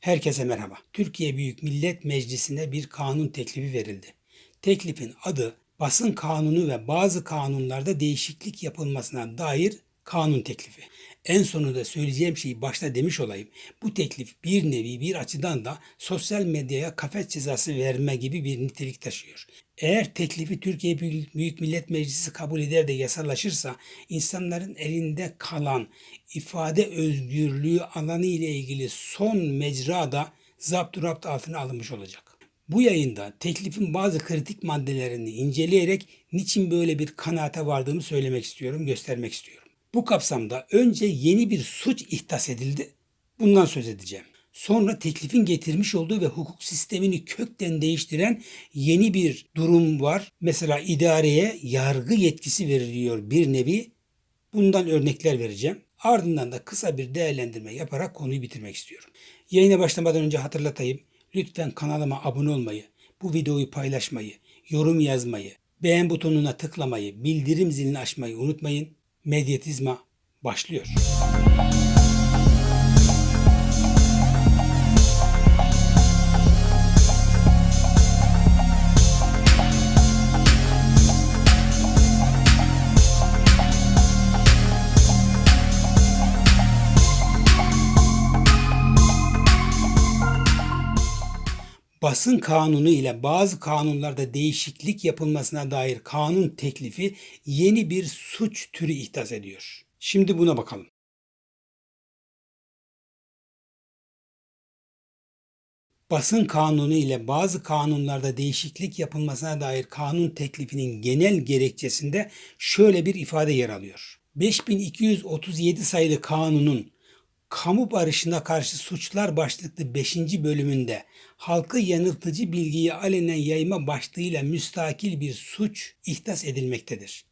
Herkese merhaba. Türkiye Büyük Millet Meclisi'ne bir kanun teklifi verildi. Teklifin adı basın kanunu ve bazı kanunlarda değişiklik yapılmasına dair kanun teklifi. En sonunda söyleyeceğim şeyi başta demiş olayım. Bu teklif bir nevi bir açıdan da sosyal medyaya kafes cezası verme gibi bir nitelik taşıyor. Eğer teklifi Türkiye Büyük Millet Meclisi kabul eder de yasalaşırsa insanların elinde kalan ifade özgürlüğü alanı ile ilgili son mecra da zapturapt altına alınmış olacak. Bu yayında teklifin bazı kritik maddelerini inceleyerek niçin böyle bir kanaate vardığımı söylemek istiyorum, göstermek istiyorum. Bu kapsamda önce yeni bir suç ihdas edildi. Bundan söz edeceğim. Sonra teklifin getirmiş olduğu ve hukuk sistemini kökten değiştiren yeni bir durum var. Mesela idareye yargı yetkisi veriliyor bir nevi. Bundan örnekler vereceğim. Ardından da kısa bir değerlendirme yaparak konuyu bitirmek istiyorum. Yayına başlamadan önce hatırlatayım. Lütfen kanalıma abone olmayı, bu videoyu paylaşmayı, yorum yazmayı, beğen butonuna tıklamayı, bildirim zilini açmayı unutmayın. Medyatizma başlıyor. Basın kanunu ile bazı kanunlarda değişiklik yapılmasına dair kanun teklifi yeni bir suç türü ihdas ediyor. Şimdi buna bakalım. Basın kanunu ile bazı kanunlarda değişiklik yapılmasına dair kanun teklifinin genel gerekçesinde şöyle bir ifade yer alıyor. 5237 sayılı kanunun kamu barışına karşı suçlar başlıklı 5. bölümünde halkı yanıltıcı bilgiyi alenen yayma başlığıyla müstakil bir suç ihdas edilmektedir.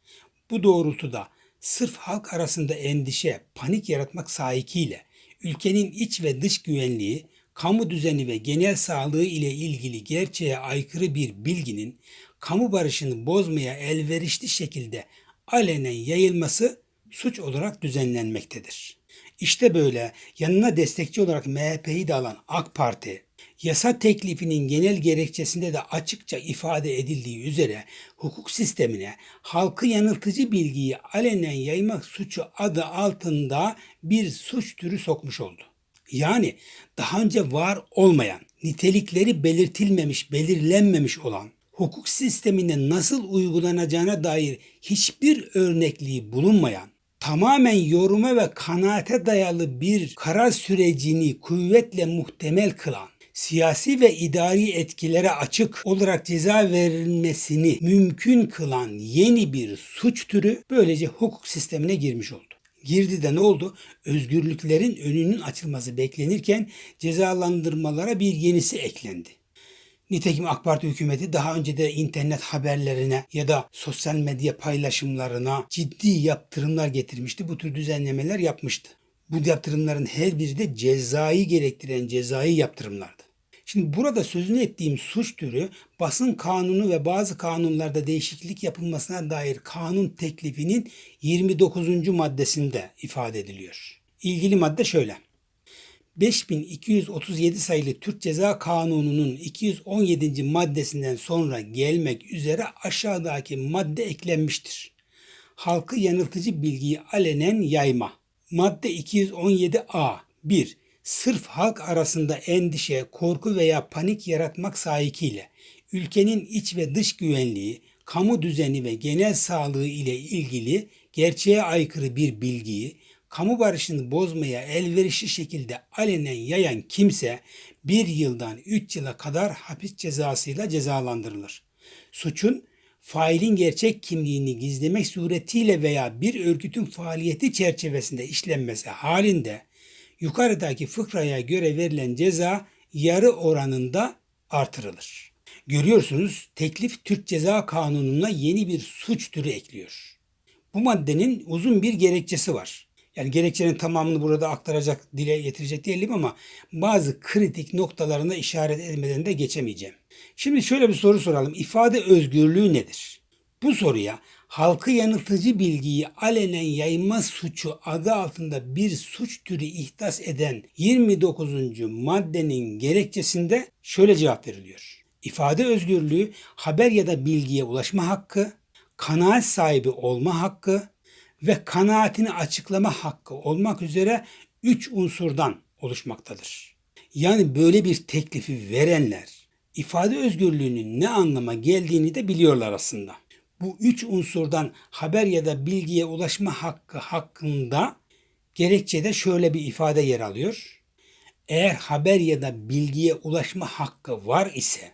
Bu doğrultuda sırf halk arasında endişe, panik yaratmak sahikiyle ülkenin iç ve dış güvenliği, kamu düzeni ve genel sağlığı ile ilgili gerçeğe aykırı bir bilginin kamu barışını bozmaya elverişli şekilde alenen yayılması suç olarak düzenlenmektedir. İşte böyle yanına destekçi olarak MHP'yi de alan AK Parti, yasa teklifinin genel gerekçesinde de açıkça ifade edildiği üzere hukuk sistemine halkı yanıltıcı bilgiyi alenen yaymak suçu adı altında bir suç türü sokmuş oldu. Yani daha önce var olmayan, nitelikleri belirtilmemiş, belirlenmemiş olan hukuk sistemine nasıl uygulanacağına dair hiçbir örnekliği bulunmayan tamamen yoruma ve kanaate dayalı bir karar sürecini kuvvetle muhtemel kılan, siyasi ve idari etkilere açık olarak ceza verilmesini mümkün kılan yeni bir suç türü böylece hukuk sistemine girmiş oldu. Girdi de ne oldu? Özgürlüklerin önünün açılması beklenirken cezalandırmalara bir yenisi eklendi. Nitekim AK Parti hükümeti daha önce de internet haberlerine ya da sosyal medya paylaşımlarına ciddi yaptırımlar getirmişti. Bu tür düzenlemeler yapmıştı. Bu yaptırımların her biri de cezai gerektiren cezai yaptırımlardı. Şimdi burada sözünü ettiğim suç türü basın kanunu ve bazı kanunlarda değişiklik yapılmasına dair kanun teklifinin 29. maddesinde ifade ediliyor. İlgili madde şöyle. 5237 sayılı Türk Ceza Kanunu'nun 217. maddesinden sonra gelmek üzere aşağıdaki madde eklenmiştir. Halkı yanıltıcı bilgiyi alenen yayma. Madde 217a 1. Sırf halk arasında endişe, korku veya panik yaratmak sahikiyle ülkenin iç ve dış güvenliği, kamu düzeni ve genel sağlığı ile ilgili gerçeğe aykırı bir bilgiyi kamu barışını bozmaya elverişli şekilde alenen yayan kimse bir yıldan üç yıla kadar hapis cezasıyla cezalandırılır. Suçun failin gerçek kimliğini gizlemek suretiyle veya bir örgütün faaliyeti çerçevesinde işlenmesi halinde yukarıdaki fıkraya göre verilen ceza yarı oranında artırılır. Görüyorsunuz teklif Türk Ceza Kanunu'na yeni bir suç türü ekliyor. Bu maddenin uzun bir gerekçesi var. Yani gerekçenin tamamını burada aktaracak, dile getirecek değilim ama bazı kritik noktalarına işaret etmeden de geçemeyeceğim. Şimdi şöyle bir soru soralım. İfade özgürlüğü nedir? Bu soruya halkı yanıltıcı bilgiyi alenen yayma suçu adı altında bir suç türü ihdas eden 29. maddenin gerekçesinde şöyle cevap veriliyor. İfade özgürlüğü haber ya da bilgiye ulaşma hakkı, kanaat sahibi olma hakkı ve kanaatini açıklama hakkı olmak üzere 3 unsurdan oluşmaktadır. Yani böyle bir teklifi verenler ifade özgürlüğünün ne anlama geldiğini de biliyorlar aslında. Bu üç unsurdan haber ya da bilgiye ulaşma hakkı hakkında gerekçede şöyle bir ifade yer alıyor. Eğer haber ya da bilgiye ulaşma hakkı var ise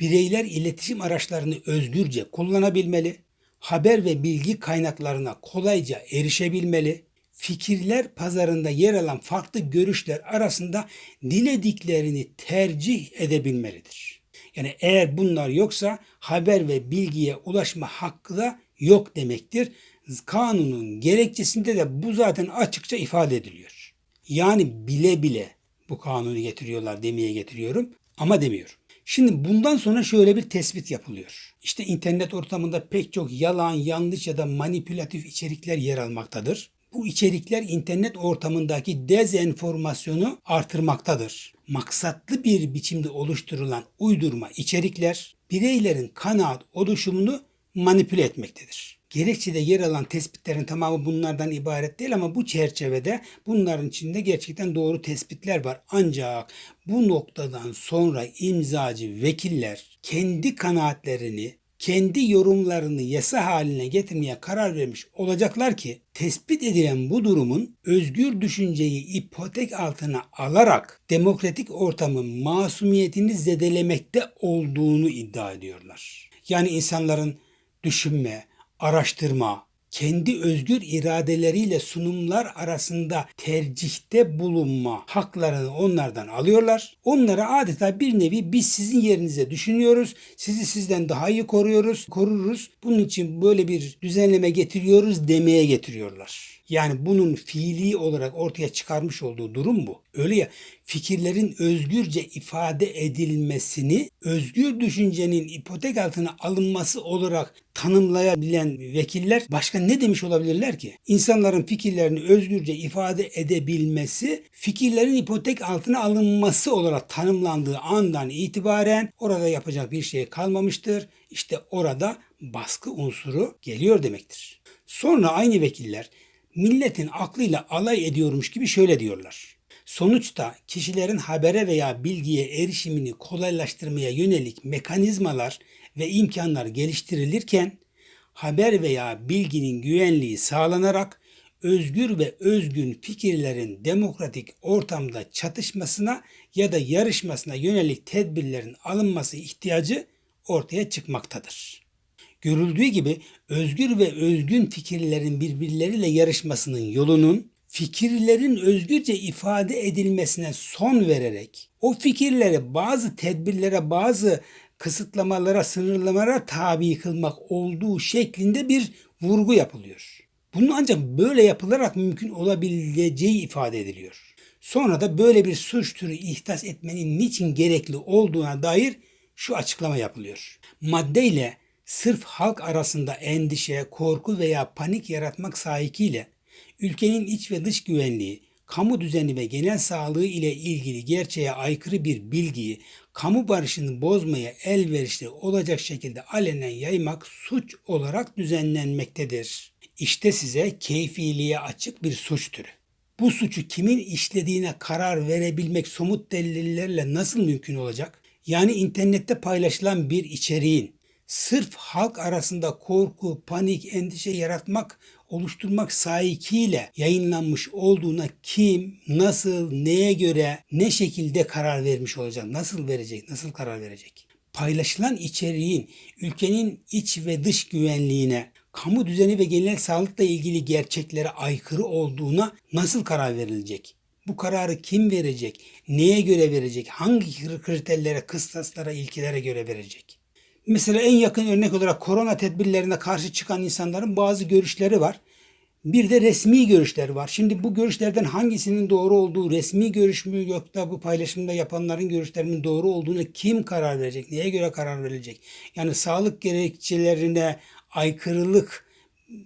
bireyler iletişim araçlarını özgürce kullanabilmeli, haber ve bilgi kaynaklarına kolayca erişebilmeli, fikirler pazarında yer alan farklı görüşler arasında dilediklerini tercih edebilmelidir. Yani eğer bunlar yoksa haber ve bilgiye ulaşma hakkı da yok demektir. Kanunun gerekçesinde de bu zaten açıkça ifade ediliyor. Yani bile bile bu kanunu getiriyorlar demeye getiriyorum ama demiyorum. Şimdi bundan sonra şöyle bir tespit yapılıyor. İşte internet ortamında pek çok yalan, yanlış ya da manipülatif içerikler yer almaktadır. Bu içerikler internet ortamındaki dezenformasyonu artırmaktadır. Maksatlı bir biçimde oluşturulan uydurma içerikler bireylerin kanaat oluşumunu manipüle etmektedir. Gerekçede yer alan tespitlerin tamamı bunlardan ibaret değil ama bu çerçevede bunların içinde gerçekten doğru tespitler var. Ancak bu noktadan sonra imzacı vekiller kendi kanaatlerini kendi yorumlarını yasa haline getirmeye karar vermiş olacaklar ki tespit edilen bu durumun özgür düşünceyi ipotek altına alarak demokratik ortamın masumiyetini zedelemekte olduğunu iddia ediyorlar. Yani insanların düşünme, araştırma, kendi özgür iradeleriyle sunumlar arasında tercihte bulunma haklarını onlardan alıyorlar. Onlara adeta bir nevi biz sizin yerinize düşünüyoruz. Sizi sizden daha iyi koruyoruz, koruruz. Bunun için böyle bir düzenleme getiriyoruz demeye getiriyorlar. Yani bunun fiili olarak ortaya çıkarmış olduğu durum bu. Öyle ya fikirlerin özgürce ifade edilmesini özgür düşüncenin ipotek altına alınması olarak tanımlayabilen vekiller başka ne demiş olabilirler ki? İnsanların fikirlerini özgürce ifade edebilmesi fikirlerin ipotek altına alınması olarak tanımlandığı andan itibaren orada yapacak bir şey kalmamıştır. İşte orada baskı unsuru geliyor demektir. Sonra aynı vekiller milletin aklıyla alay ediyormuş gibi şöyle diyorlar. Sonuçta kişilerin habere veya bilgiye erişimini kolaylaştırmaya yönelik mekanizmalar ve imkanlar geliştirilirken haber veya bilginin güvenliği sağlanarak özgür ve özgün fikirlerin demokratik ortamda çatışmasına ya da yarışmasına yönelik tedbirlerin alınması ihtiyacı ortaya çıkmaktadır. Görüldüğü gibi özgür ve özgün fikirlerin birbirleriyle yarışmasının yolunun fikirlerin özgürce ifade edilmesine son vererek o fikirleri bazı tedbirlere, bazı kısıtlamalara, sınırlamalara tabi kılmak olduğu şeklinde bir vurgu yapılıyor. Bunun ancak böyle yapılarak mümkün olabileceği ifade ediliyor. Sonra da böyle bir suç türü ihdas etmenin niçin gerekli olduğuna dair şu açıklama yapılıyor. Maddeyle sırf halk arasında endişe, korku veya panik yaratmak sahikiyle ülkenin iç ve dış güvenliği, kamu düzeni ve genel sağlığı ile ilgili gerçeğe aykırı bir bilgiyi kamu barışını bozmaya elverişli olacak şekilde alenen yaymak suç olarak düzenlenmektedir. İşte size keyfiliğe açık bir suç türü. Bu suçu kimin işlediğine karar verebilmek somut delillerle nasıl mümkün olacak? Yani internette paylaşılan bir içeriğin sırf halk arasında korku, panik, endişe yaratmak, oluşturmak sahikiyle yayınlanmış olduğuna kim, nasıl, neye göre, ne şekilde karar vermiş olacak, nasıl verecek, nasıl karar verecek? Paylaşılan içeriğin ülkenin iç ve dış güvenliğine, kamu düzeni ve genel sağlıkla ilgili gerçeklere aykırı olduğuna nasıl karar verilecek? Bu kararı kim verecek? Neye göre verecek? Hangi kriterlere, kıstaslara, ilkelere göre verecek? Mesela en yakın örnek olarak korona tedbirlerine karşı çıkan insanların bazı görüşleri var. Bir de resmi görüşler var. Şimdi bu görüşlerden hangisinin doğru olduğu, resmi görüş mü yoksa bu paylaşımda yapanların görüşlerinin doğru olduğunu kim karar verecek? Neye göre karar verilecek? Yani sağlık gerekçelerine aykırılık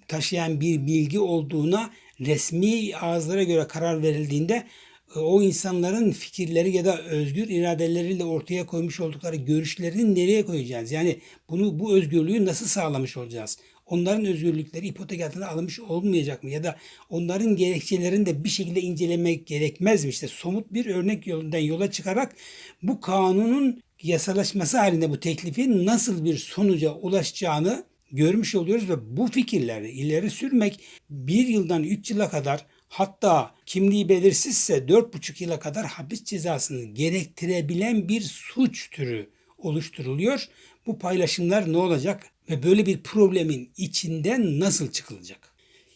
taşıyan bir bilgi olduğuna resmi ağızlara göre karar verildiğinde o insanların fikirleri ya da özgür iradeleriyle ortaya koymuş oldukları görüşlerini nereye koyacağız? Yani bunu bu özgürlüğü nasıl sağlamış olacağız? Onların özgürlükleri ipotek altına alınmış olmayacak mı? Ya da onların gerekçelerini de bir şekilde incelemek gerekmez mi? İşte somut bir örnek yolundan yola çıkarak bu kanunun yasalaşması halinde bu teklifin nasıl bir sonuca ulaşacağını görmüş oluyoruz ve bu fikirleri ileri sürmek bir yıldan üç yıla kadar hatta kimliği belirsizse 4,5 yıla kadar hapis cezasını gerektirebilen bir suç türü oluşturuluyor. Bu paylaşımlar ne olacak ve böyle bir problemin içinden nasıl çıkılacak?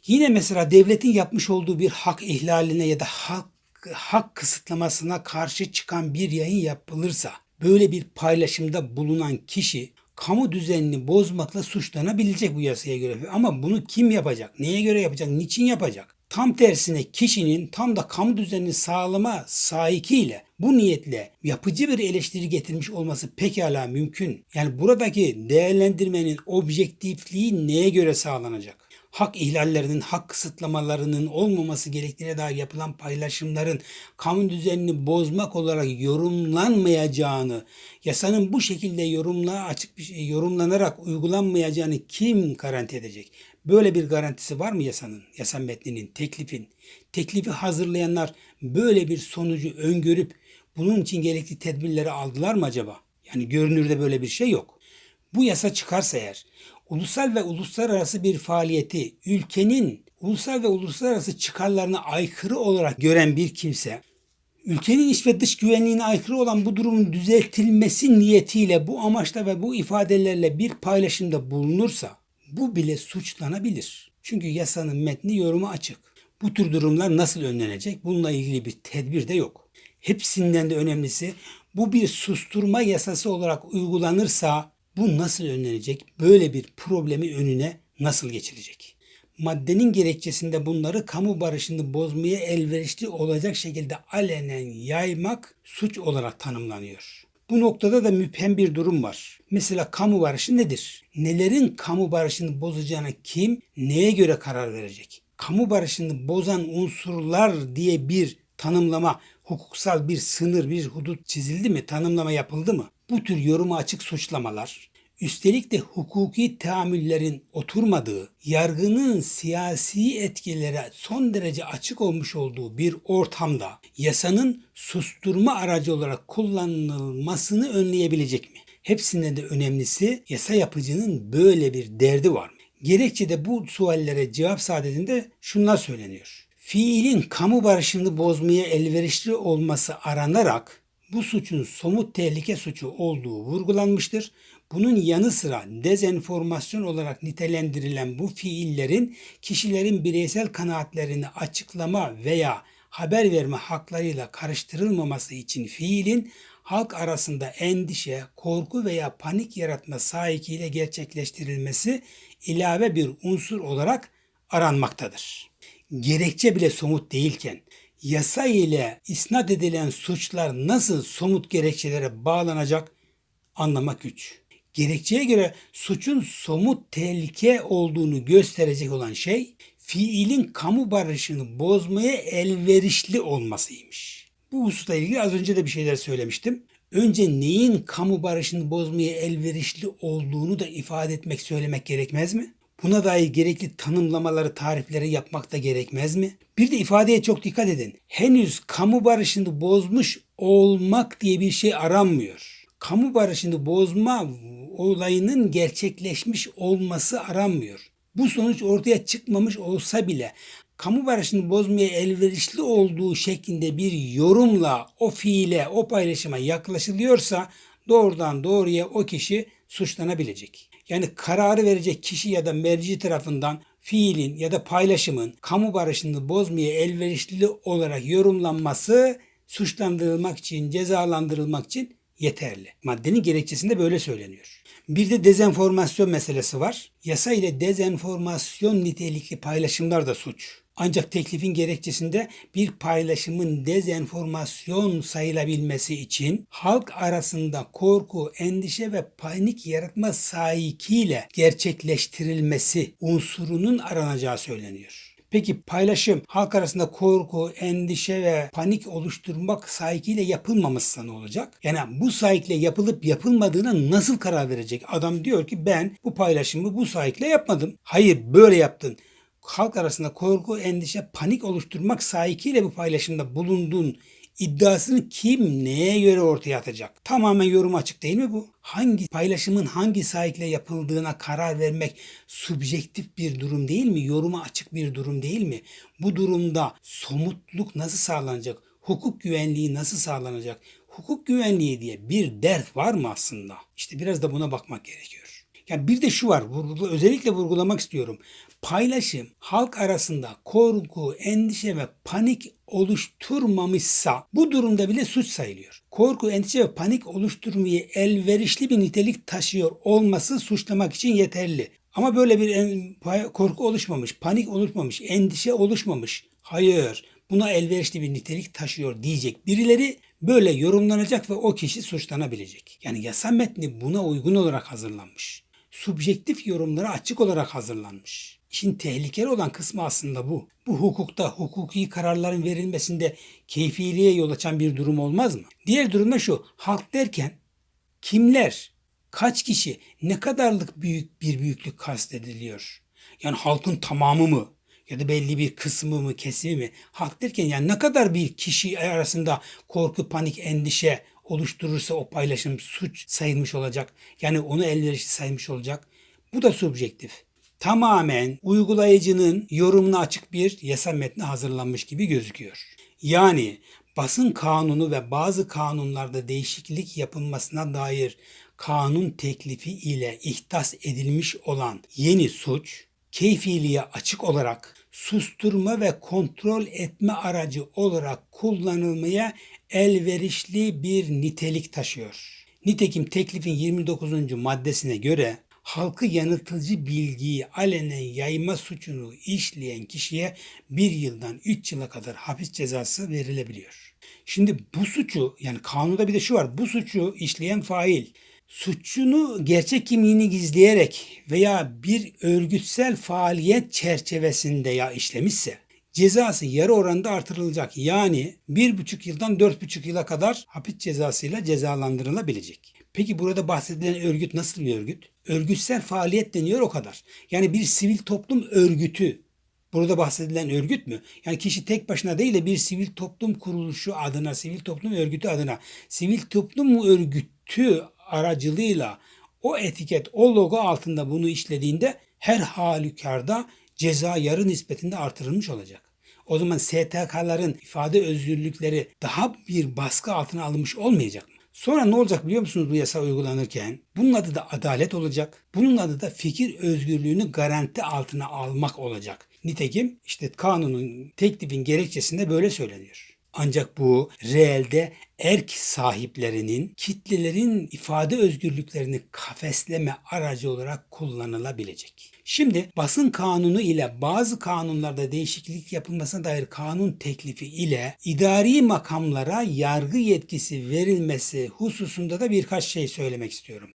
Yine mesela devletin yapmış olduğu bir hak ihlaline ya da hak, hak kısıtlamasına karşı çıkan bir yayın yapılırsa böyle bir paylaşımda bulunan kişi kamu düzenini bozmakla suçlanabilecek bu yasaya göre. Ama bunu kim yapacak? Neye göre yapacak? Niçin yapacak? Tam tersine kişinin tam da kamu düzenini sağlama sahikiyle bu niyetle yapıcı bir eleştiri getirmiş olması pekala mümkün. Yani buradaki değerlendirmenin objektifliği neye göre sağlanacak? hak ihlallerinin, hak kısıtlamalarının olmaması gerektiğine dair yapılan paylaşımların kamu düzenini bozmak olarak yorumlanmayacağını, yasanın bu şekilde yorumla açık bir şey, yorumlanarak uygulanmayacağını kim garanti edecek? Böyle bir garantisi var mı yasanın, yasa metninin, teklifin? Teklifi hazırlayanlar böyle bir sonucu öngörüp bunun için gerekli tedbirleri aldılar mı acaba? Yani görünürde böyle bir şey yok. Bu yasa çıkarsa eğer ulusal ve uluslararası bir faaliyeti ülkenin ulusal ve uluslararası çıkarlarına aykırı olarak gören bir kimse ülkenin iç ve dış güvenliğine aykırı olan bu durumun düzeltilmesi niyetiyle bu amaçla ve bu ifadelerle bir paylaşımda bulunursa bu bile suçlanabilir. Çünkü yasanın metni yoruma açık. Bu tür durumlar nasıl önlenecek? Bununla ilgili bir tedbir de yok. Hepsinden de önemlisi bu bir susturma yasası olarak uygulanırsa bu nasıl önlenecek? Böyle bir problemi önüne nasıl geçilecek? Maddenin gerekçesinde bunları kamu barışını bozmaya elverişli olacak şekilde alenen yaymak suç olarak tanımlanıyor. Bu noktada da müphem bir durum var. Mesela kamu barışı nedir? Nelerin kamu barışını bozacağına kim, neye göre karar verecek? Kamu barışını bozan unsurlar diye bir tanımlama, hukuksal bir sınır, bir hudut çizildi mi, tanımlama yapıldı mı? Bu tür yoruma açık suçlamalar, üstelik de hukuki tahammüllerin oturmadığı, yargının siyasi etkilere son derece açık olmuş olduğu bir ortamda yasanın susturma aracı olarak kullanılmasını önleyebilecek mi? Hepsinden de önemlisi yasa yapıcının böyle bir derdi var mı? Gerekçede bu suallere cevap saadetinde şunlar söyleniyor. Fiilin kamu barışını bozmaya elverişli olması aranarak bu suçun somut tehlike suçu olduğu vurgulanmıştır. Bunun yanı sıra dezenformasyon olarak nitelendirilen bu fiillerin kişilerin bireysel kanaatlerini açıklama veya haber verme haklarıyla karıştırılmaması için fiilin halk arasında endişe, korku veya panik yaratma sahikiyle gerçekleştirilmesi ilave bir unsur olarak aranmaktadır. Gerekçe bile somut değilken yasa ile isnat edilen suçlar nasıl somut gerekçelere bağlanacak anlamak güç. Gerekçeye göre suçun somut tehlike olduğunu gösterecek olan şey fiilin kamu barışını bozmaya elverişli olmasıymış. Bu hususla ilgili az önce de bir şeyler söylemiştim. Önce neyin kamu barışını bozmaya elverişli olduğunu da ifade etmek, söylemek gerekmez mi? Buna dair gerekli tanımlamaları, tarifleri yapmak da gerekmez mi? Bir de ifadeye çok dikkat edin. Henüz kamu barışını bozmuş olmak diye bir şey aranmıyor. Kamu barışını bozma olayının gerçekleşmiş olması aranmıyor. Bu sonuç ortaya çıkmamış olsa bile kamu barışını bozmaya elverişli olduğu şeklinde bir yorumla o fiile, o paylaşıma yaklaşılıyorsa doğrudan doğruya o kişi suçlanabilecek. Yani kararı verecek kişi ya da merci tarafından fiilin ya da paylaşımın kamu barışını bozmaya elverişli olarak yorumlanması suçlandırılmak için, cezalandırılmak için yeterli. Maddenin gerekçesinde böyle söyleniyor. Bir de dezenformasyon meselesi var. Yasa ile dezenformasyon nitelikli paylaşımlar da suç. Ancak teklifin gerekçesinde bir paylaşımın dezenformasyon sayılabilmesi için halk arasında korku, endişe ve panik yaratma sahikiyle gerçekleştirilmesi unsurunun aranacağı söyleniyor. Peki paylaşım halk arasında korku, endişe ve panik oluşturmak sahikiyle yapılmamışsa ne olacak? Yani bu sahikle yapılıp yapılmadığına nasıl karar verecek? Adam diyor ki ben bu paylaşımı bu sahikle yapmadım. Hayır böyle yaptın. Halk arasında korku, endişe, panik oluşturmak sahikiyle bu paylaşımda bulunduğun iddiasını kim neye göre ortaya atacak? Tamamen yorum açık değil mi bu? Hangi paylaşımın hangi sahikle yapıldığına karar vermek subjektif bir durum değil mi? Yoruma açık bir durum değil mi? Bu durumda somutluk nasıl sağlanacak? Hukuk güvenliği nasıl sağlanacak? Hukuk güvenliği diye bir dert var mı aslında? İşte biraz da buna bakmak gerekiyor. Yani bir de şu var, vurgula, özellikle vurgulamak istiyorum. Paylaşım halk arasında korku, endişe ve panik oluşturmamışsa bu durumda bile suç sayılıyor. Korku, endişe ve panik oluşturmayı elverişli bir nitelik taşıyor olması suçlamak için yeterli. Ama böyle bir korku oluşmamış, panik oluşmamış, endişe oluşmamış. Hayır, buna elverişli bir nitelik taşıyor diyecek birileri böyle yorumlanacak ve o kişi suçlanabilecek. Yani yasa metni buna uygun olarak hazırlanmış. Subjektif yorumlara açık olarak hazırlanmış. İşin tehlikeli olan kısmı aslında bu. Bu hukukta hukuki kararların verilmesinde keyfiliğe yol açan bir durum olmaz mı? Diğer durum da şu. Halk derken kimler, kaç kişi, ne kadarlık büyük bir büyüklük kastediliyor? Yani halkın tamamı mı? Ya da belli bir kısmı mı, kesimi mi? Halk derken yani ne kadar bir kişi arasında korku, panik, endişe oluşturursa o paylaşım suç sayılmış olacak. Yani onu elverişli sayılmış olacak. Bu da subjektif. Tamamen uygulayıcının yorumuna açık bir yasa metni hazırlanmış gibi gözüküyor. Yani basın kanunu ve bazı kanunlarda değişiklik yapılmasına dair kanun teklifi ile ihdas edilmiş olan yeni suç, keyfiliğe açık olarak susturma ve kontrol etme aracı olarak kullanılmaya elverişli bir nitelik taşıyor. Nitekim teklifin 29. maddesine göre halkı yanıltıcı bilgiyi alenen yayma suçunu işleyen kişiye bir yıldan 3 yıla kadar hapis cezası verilebiliyor. Şimdi bu suçu yani kanunda bir de şu var. Bu suçu işleyen fail suçunu gerçek kimliğini gizleyerek veya bir örgütsel faaliyet çerçevesinde ya işlemişse cezası yarı oranda artırılacak. Yani bir buçuk yıldan dört buçuk yıla kadar hapis cezasıyla cezalandırılabilecek. Peki burada bahsedilen örgüt nasıl bir örgüt? Örgütsel faaliyet deniyor o kadar. Yani bir sivil toplum örgütü. Burada bahsedilen örgüt mü? Yani kişi tek başına değil de bir sivil toplum kuruluşu adına, sivil toplum örgütü adına, sivil toplum örgütü aracılığıyla o etiket, o logo altında bunu işlediğinde her halükarda ceza yarı nispetinde artırılmış olacak. O zaman STK'ların ifade özgürlükleri daha bir baskı altına alınmış olmayacak mı? Sonra ne olacak biliyor musunuz bu yasa uygulanırken? Bunun adı da adalet olacak. Bunun adı da fikir özgürlüğünü garanti altına almak olacak. Nitekim işte kanunun teklifin gerekçesinde böyle söyleniyor. Ancak bu reelde erk sahiplerinin kitlelerin ifade özgürlüklerini kafesleme aracı olarak kullanılabilecek. Şimdi basın kanunu ile bazı kanunlarda değişiklik yapılmasına dair kanun teklifi ile idari makamlara yargı yetkisi verilmesi hususunda da birkaç şey söylemek istiyorum.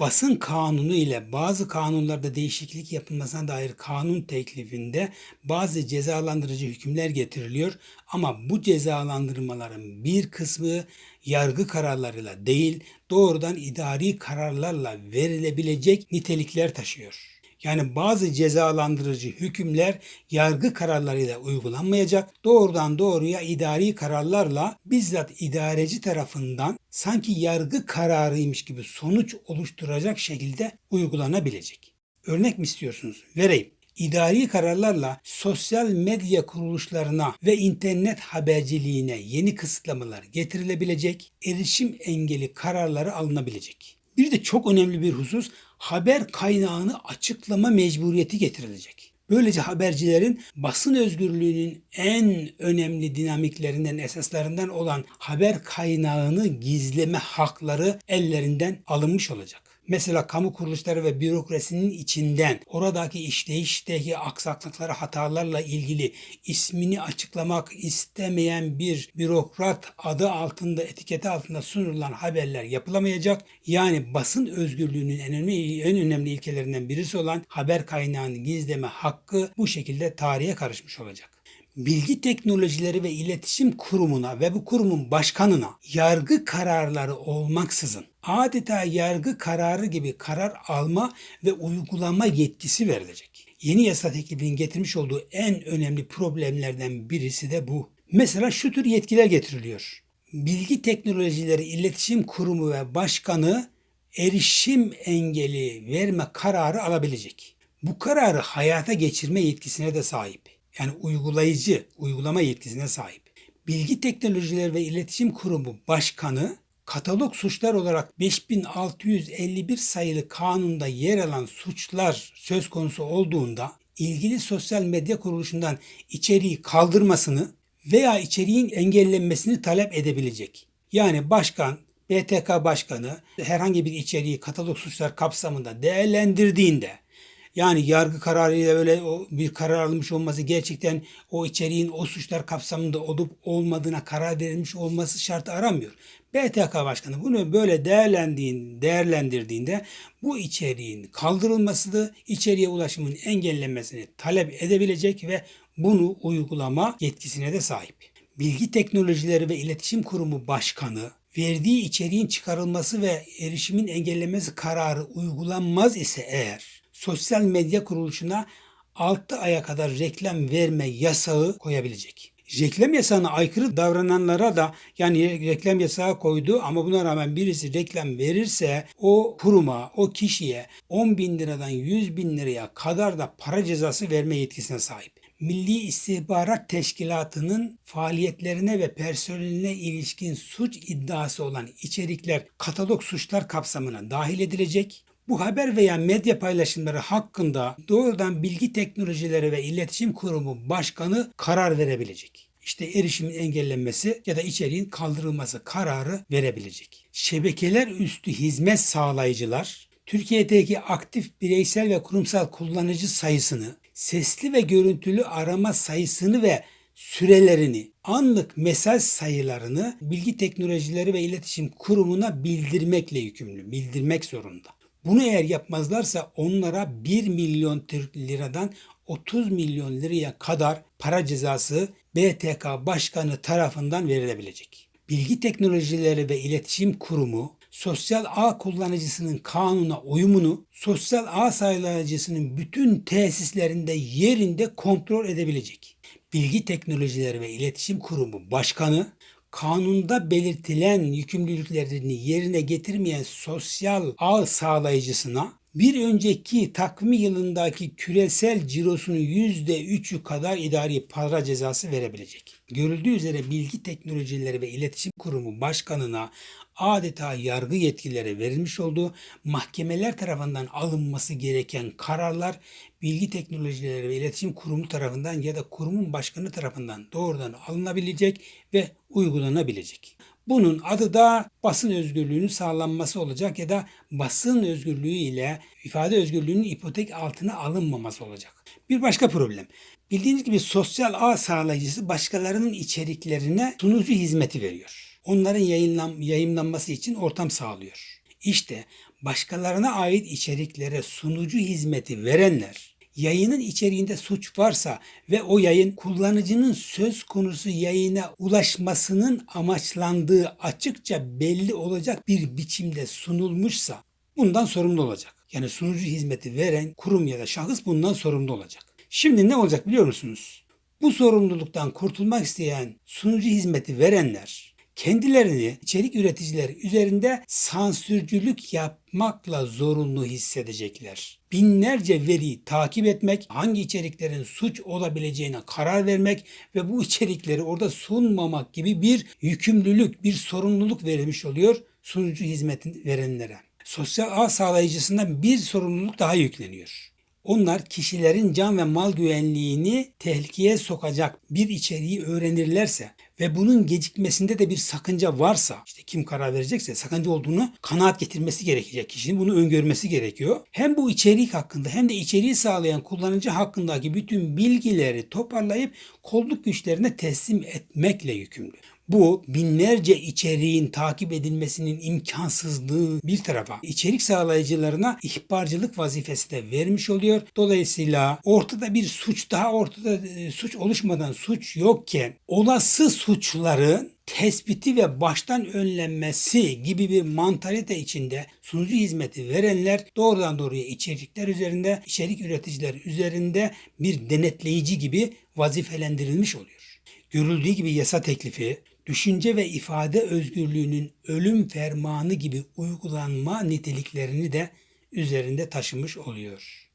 Basın kanunu ile bazı kanunlarda değişiklik yapılmasına dair kanun teklifinde bazı cezalandırıcı hükümler getiriliyor ama bu cezalandırmaların bir kısmı yargı kararlarıyla değil doğrudan idari kararlarla verilebilecek nitelikler taşıyor. Yani bazı cezalandırıcı hükümler yargı kararlarıyla uygulanmayacak. Doğrudan doğruya idari kararlarla bizzat idareci tarafından sanki yargı kararıymış gibi sonuç oluşturacak şekilde uygulanabilecek. Örnek mi istiyorsunuz? Vereyim. İdari kararlarla sosyal medya kuruluşlarına ve internet haberciliğine yeni kısıtlamalar getirilebilecek, erişim engeli kararları alınabilecek. Bir de çok önemli bir husus haber kaynağını açıklama mecburiyeti getirilecek. Böylece habercilerin basın özgürlüğünün en önemli dinamiklerinden, esaslarından olan haber kaynağını gizleme hakları ellerinden alınmış olacak. Mesela kamu kuruluşları ve bürokrasinin içinden oradaki işleyişteki aksaklıklara, hatalarla ilgili ismini açıklamak istemeyen bir bürokrat adı altında, etiketi altında sunulan haberler yapılamayacak. Yani basın özgürlüğünün en önemli, en önemli ilkelerinden birisi olan haber kaynağını gizleme hakkı bu şekilde tarihe karışmış olacak. Bilgi Teknolojileri ve İletişim Kurumu'na ve bu kurumun başkanına yargı kararları olmaksızın adeta yargı kararı gibi karar alma ve uygulama yetkisi verilecek. Yeni yasa teklifinin getirmiş olduğu en önemli problemlerden birisi de bu. Mesela şu tür yetkiler getiriliyor. Bilgi Teknolojileri İletişim Kurumu ve Başkanı erişim engeli verme kararı alabilecek. Bu kararı hayata geçirme yetkisine de sahip yani uygulayıcı, uygulama yetkisine sahip. Bilgi Teknolojileri ve İletişim Kurumu Başkanı katalog suçlar olarak 5651 sayılı kanunda yer alan suçlar söz konusu olduğunda ilgili sosyal medya kuruluşundan içeriği kaldırmasını veya içeriğin engellenmesini talep edebilecek. Yani başkan, BTK başkanı herhangi bir içeriği katalog suçlar kapsamında değerlendirdiğinde yani yargı kararıyla öyle o bir karar alınmış olması gerçekten o içeriğin o suçlar kapsamında olup olmadığına karar verilmiş olması şartı aramıyor. BTK Başkanı bunu böyle değerlendiğin, değerlendirdiğinde bu içeriğin kaldırılmasını, içeriye ulaşımın engellenmesini talep edebilecek ve bunu uygulama yetkisine de sahip. Bilgi Teknolojileri ve İletişim Kurumu Başkanı verdiği içeriğin çıkarılması ve erişimin engellenmesi kararı uygulanmaz ise eğer sosyal medya kuruluşuna 6 aya kadar reklam verme yasağı koyabilecek. Reklam yasağına aykırı davrananlara da yani reklam yasağı koydu ama buna rağmen birisi reklam verirse o kuruma, o kişiye 10 bin liradan 100 bin liraya kadar da para cezası verme yetkisine sahip. Milli İstihbarat Teşkilatı'nın faaliyetlerine ve personeline ilişkin suç iddiası olan içerikler katalog suçlar kapsamına dahil edilecek bu haber veya medya paylaşımları hakkında doğrudan Bilgi Teknolojileri ve İletişim Kurumu Başkanı karar verebilecek. İşte erişimin engellenmesi ya da içeriğin kaldırılması kararı verebilecek. Şebekeler üstü hizmet sağlayıcılar Türkiye'deki aktif bireysel ve kurumsal kullanıcı sayısını, sesli ve görüntülü arama sayısını ve sürelerini, anlık mesaj sayılarını Bilgi Teknolojileri ve İletişim Kurumu'na bildirmekle yükümlü, bildirmek zorunda. Bunu eğer yapmazlarsa onlara 1 milyon Türk liradan 30 milyon liraya kadar para cezası BTK Başkanı tarafından verilebilecek. Bilgi Teknolojileri ve İletişim Kurumu sosyal ağ kullanıcısının kanuna uyumunu sosyal ağ sağlayıcısının bütün tesislerinde yerinde kontrol edebilecek. Bilgi Teknolojileri ve İletişim Kurumu Başkanı kanunda belirtilen yükümlülüklerini yerine getirmeyen sosyal ağ sağlayıcısına bir önceki takvim yılındaki küresel cirosunun %3'ü kadar idari para cezası verebilecek. Görüldüğü üzere Bilgi Teknolojileri ve İletişim Kurumu Başkanı'na adeta yargı yetkileri verilmiş olduğu mahkemeler tarafından alınması gereken kararlar Bilgi Teknolojileri ve İletişim Kurumu tarafından ya da kurumun başkanı tarafından doğrudan alınabilecek ve uygulanabilecek. Bunun adı da basın özgürlüğünün sağlanması olacak ya da basın özgürlüğü ile ifade özgürlüğünün ipotek altına alınmaması olacak. Bir başka problem. Bildiğiniz gibi sosyal ağ sağlayıcısı başkalarının içeriklerine sunucu hizmeti veriyor onların yayınlan, yayınlanması için ortam sağlıyor. İşte başkalarına ait içeriklere sunucu hizmeti verenler yayının içeriğinde suç varsa ve o yayın kullanıcının söz konusu yayına ulaşmasının amaçlandığı açıkça belli olacak bir biçimde sunulmuşsa bundan sorumlu olacak. Yani sunucu hizmeti veren kurum ya da şahıs bundan sorumlu olacak. Şimdi ne olacak biliyor musunuz? Bu sorumluluktan kurtulmak isteyen sunucu hizmeti verenler kendilerini içerik üreticileri üzerinde sansürcülük yapmakla zorunlu hissedecekler. Binlerce veriyi takip etmek, hangi içeriklerin suç olabileceğine karar vermek ve bu içerikleri orada sunmamak gibi bir yükümlülük, bir sorumluluk verilmiş oluyor sunucu hizmetin verenlere. Sosyal ağ sağlayıcısından bir sorumluluk daha yükleniyor. Onlar kişilerin can ve mal güvenliğini tehlikeye sokacak bir içeriği öğrenirlerse ve bunun gecikmesinde de bir sakınca varsa işte kim karar verecekse sakınca olduğunu kanaat getirmesi gerekecek kişinin bunu öngörmesi gerekiyor. Hem bu içerik hakkında hem de içeriği sağlayan kullanıcı hakkındaki bütün bilgileri toparlayıp kolluk güçlerine teslim etmekle yükümlü. Bu binlerce içeriğin takip edilmesinin imkansızlığı bir tarafa içerik sağlayıcılarına ihbarcılık vazifesi de vermiş oluyor. Dolayısıyla ortada bir suç daha ortada e, suç oluşmadan suç yokken olası suçların tespiti ve baştan önlenmesi gibi bir mantalite içinde sunucu hizmeti verenler doğrudan doğruya içerikler üzerinde, içerik üreticiler üzerinde bir denetleyici gibi vazifelendirilmiş oluyor. Görüldüğü gibi yasa teklifi düşünce ve ifade özgürlüğünün ölüm fermanı gibi uygulanma niteliklerini de üzerinde taşımış oluyor.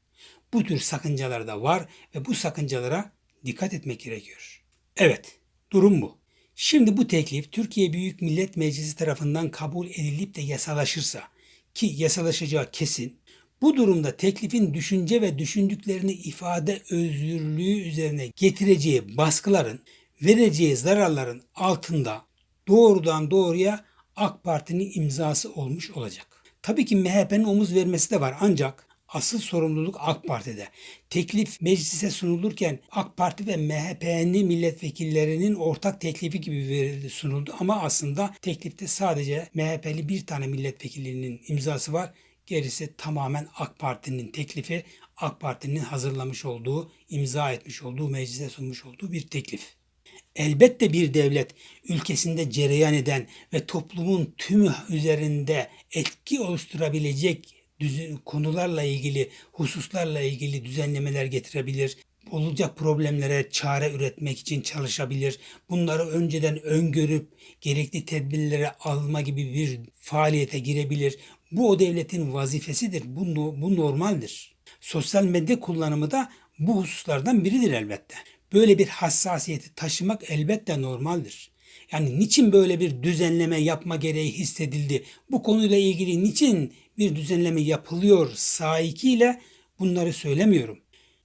Bu tür sakıncalar da var ve bu sakıncalara dikkat etmek gerekiyor. Evet, durum bu. Şimdi bu teklif Türkiye Büyük Millet Meclisi tarafından kabul edilip de yasalaşırsa ki yasalaşacağı kesin bu durumda teklifin düşünce ve düşündüklerini ifade özgürlüğü üzerine getireceği baskıların vereceği zararların altında doğrudan doğruya AK Parti'nin imzası olmuş olacak. Tabii ki MHP'nin omuz vermesi de var ancak asıl sorumluluk AK Parti'de. Teklif meclise sunulurken AK Parti ve MHP'nin milletvekillerinin ortak teklifi gibi verildi sunuldu ama aslında teklifte sadece MHP'li bir tane milletvekilinin imzası var. Gerisi tamamen AK Parti'nin teklifi, AK Parti'nin hazırlamış olduğu, imza etmiş olduğu, meclise sunmuş olduğu bir teklif. Elbette bir devlet ülkesinde cereyan eden ve toplumun tümü üzerinde etki oluşturabilecek konularla ilgili, hususlarla ilgili düzenlemeler getirebilir. Olacak problemlere çare üretmek için çalışabilir. Bunları önceden öngörüp gerekli tedbirleri alma gibi bir faaliyete girebilir. Bu o devletin vazifesidir. Bu, bu normaldir. Sosyal medya kullanımı da bu hususlardan biridir elbette böyle bir hassasiyeti taşımak elbette normaldir. Yani niçin böyle bir düzenleme yapma gereği hissedildi? Bu konuyla ilgili niçin bir düzenleme yapılıyor sahikiyle bunları söylemiyorum.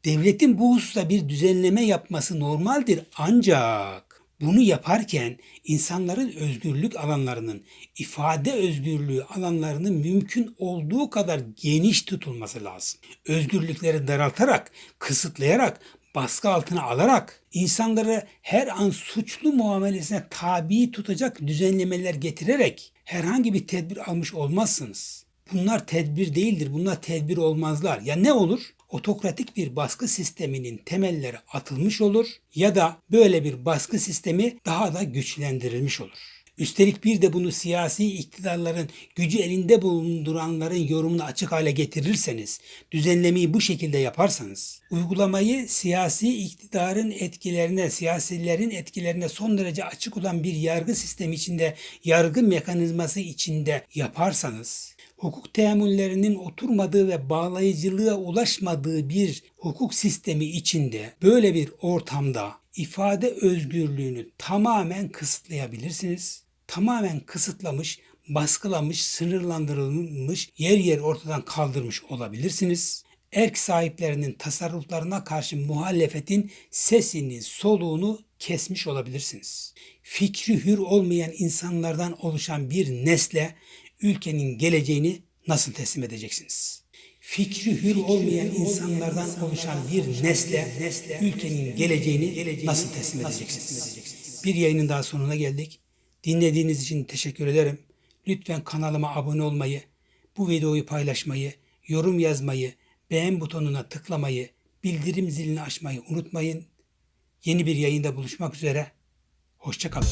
Devletin bu hususta bir düzenleme yapması normaldir ancak bunu yaparken insanların özgürlük alanlarının, ifade özgürlüğü alanlarının mümkün olduğu kadar geniş tutulması lazım. Özgürlükleri daraltarak, kısıtlayarak baskı altına alarak insanları her an suçlu muamelesine tabi tutacak düzenlemeler getirerek herhangi bir tedbir almış olmazsınız. Bunlar tedbir değildir. Bunlar tedbir olmazlar. Ya ne olur? Otokratik bir baskı sisteminin temelleri atılmış olur ya da böyle bir baskı sistemi daha da güçlendirilmiş olur. Üstelik bir de bunu siyasi iktidarların gücü elinde bulunduranların yorumunu açık hale getirirseniz, düzenlemeyi bu şekilde yaparsanız, uygulamayı siyasi iktidarın etkilerine, siyasilerin etkilerine son derece açık olan bir yargı sistemi içinde, yargı mekanizması içinde yaparsanız, hukuk teamüllerinin oturmadığı ve bağlayıcılığa ulaşmadığı bir hukuk sistemi içinde böyle bir ortamda ifade özgürlüğünü tamamen kısıtlayabilirsiniz tamamen kısıtlamış, baskılamış, sınırlandırılmış, yer yer ortadan kaldırmış olabilirsiniz. Erk sahiplerinin tasarruflarına karşı muhalefetin sesini, soluğunu kesmiş olabilirsiniz. Fikri hür olmayan insanlardan oluşan bir nesle ülkenin geleceğini nasıl teslim edeceksiniz? Fikri hür olmayan insanlardan oluşan bir nesle, ülkenin geleceğini nasıl teslim edeceksiniz? Bir yayının daha sonuna geldik. Dinlediğiniz için teşekkür ederim. Lütfen kanalıma abone olmayı, bu videoyu paylaşmayı, yorum yazmayı, beğen butonuna tıklamayı, bildirim zilini açmayı unutmayın. Yeni bir yayında buluşmak üzere. Hoşçakalın.